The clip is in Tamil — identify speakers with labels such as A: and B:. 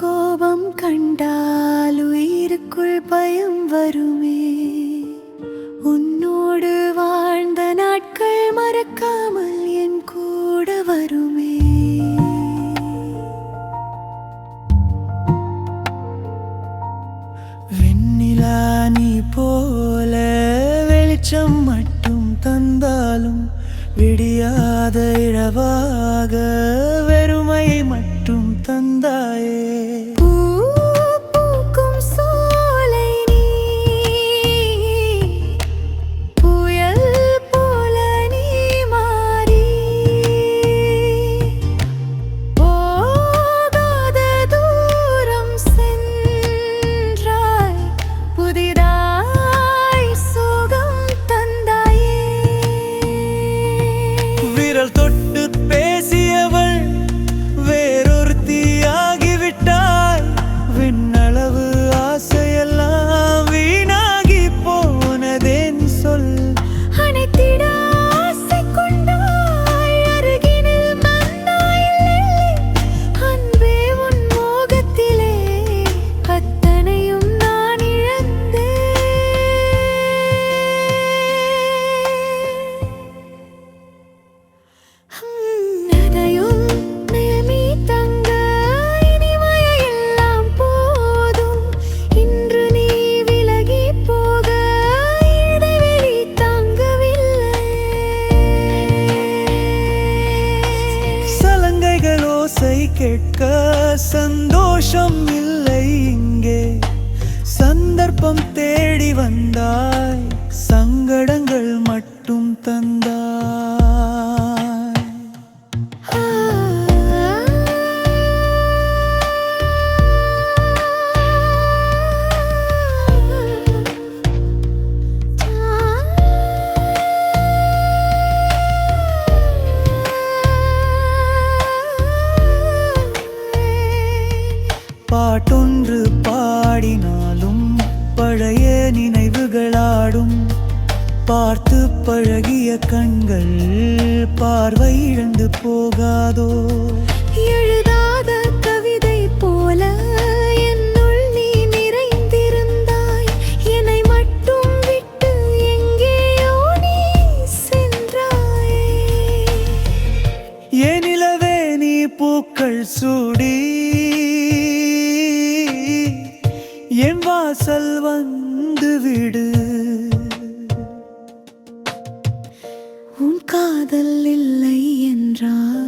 A: கோபம் கண்டால் உயிருக்குள் பயம் வருமே. உன்னோடு வாழ்ந்த நாட்கள் மறக்காமல் என் கூட வருமே. வெண்ணிலா நீ போல வெளிச்சம் மட்டும் தந்தாலும் விடியாத இழவாக வெறுமை மட்டும் சுகம் தந்தாயே.
B: விரல் தொட்டு பேசியவள் ஓசை கேட்க சந்தோஷம் இல்லை இங்கே. சந்தர்ப்பம் தேடி வந்தார் பாட்டொன்று பாடினாலும் பழைய நினைவுகளாடும். பார்த்து பழகிய கண்கள் பார்வை இழந்து போகாதோ?
A: எழுதாத கவிதை போல என்னுள் நீ நிறைந்திருந்தாய். என்னை மட்டும் விட்டு எங்கேயோ நீ சென்றாயே.
B: நீ பூக்கள் சூடி என் வாசல் வந்து விடு
A: உன் காதல் இல்லை என்றால்